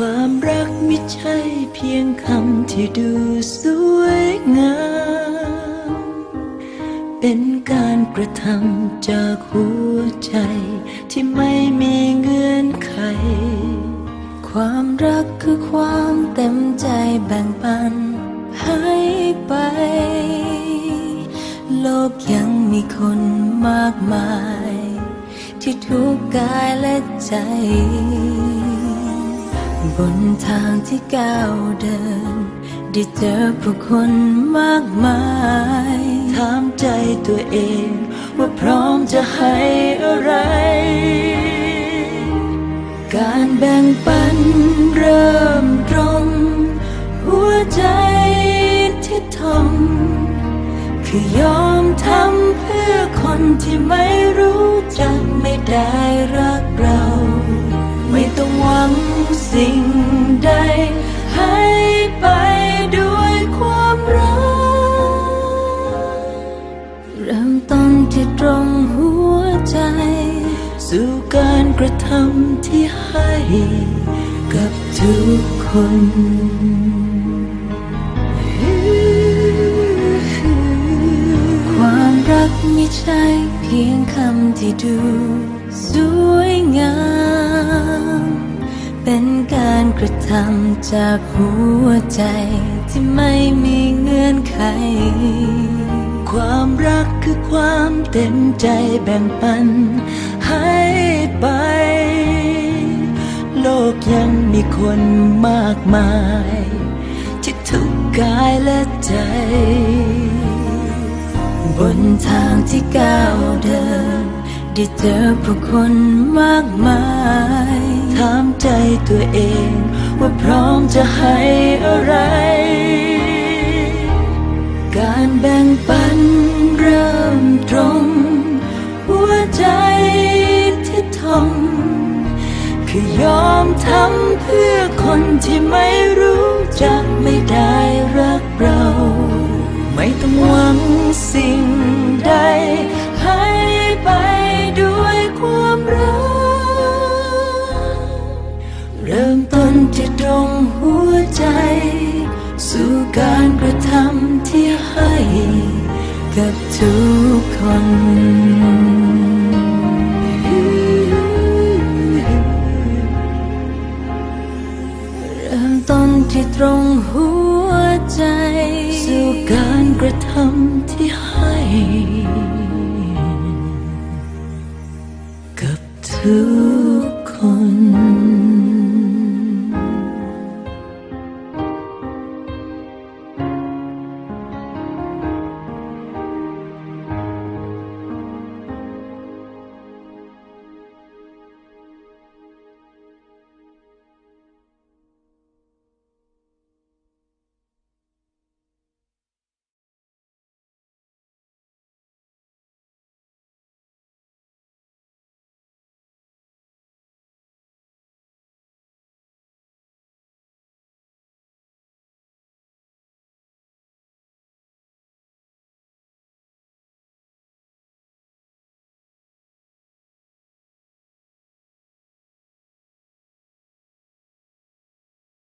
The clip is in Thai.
ความรักไม่ใช่เพียงคำที่ดูสวยงาม เป็นการกระทำจากหัวใจที่ไม่มีเงื่อนไข ความรักคือความเต็มใจแบ่งปันให้ไป โลกยังมีคนมากมาย ที่ทุกข์กายและใจ บนทางที่ก้าวเดิน ได้เจอผู้คนมากมาย ถามใจตัวเอง ว่าพร้อมจะให้อะไร การแบ่งปันเริ่มตรง หัวใจที่ทมคือยอมทำเพื่อคนที่ไม่รู้จักไม่ได้รักเรา สิ่งใดให้ไปด้วยความรัก เริ่มต้นที่ตรงหัวใจ สู่การกระทำที่ให้กับทุกคนความรักไม่ใช่เพียงคำที่ดูสวยงาม เป็นการกระทำจากหัวใจที่ไม่มีเงื่อนไข ความรักคือความเต็มใจแบ่งปันให้ไป โลกยังมีคนมากมาย ที่ทุกข์กายและใจ บนทางที่ก้าวเดิน ได้เจอผู้คนมากมาย ถามใจตัวเอง ว่าพร้อมจะให้อะไร การแบ่งปันเริ่มตรง หัวใจที่ทมคือยอมทำเพื่อคนที่ไม่รู้จักไม่ได้รักเรา ไม่ต้องหวังสิ่งใด ใจ สู่การกระทำที่ให้กับทุกคนเริ่มต้นที่ตรงหัวใจ สู่การกระทำที่ให้กับทุกคน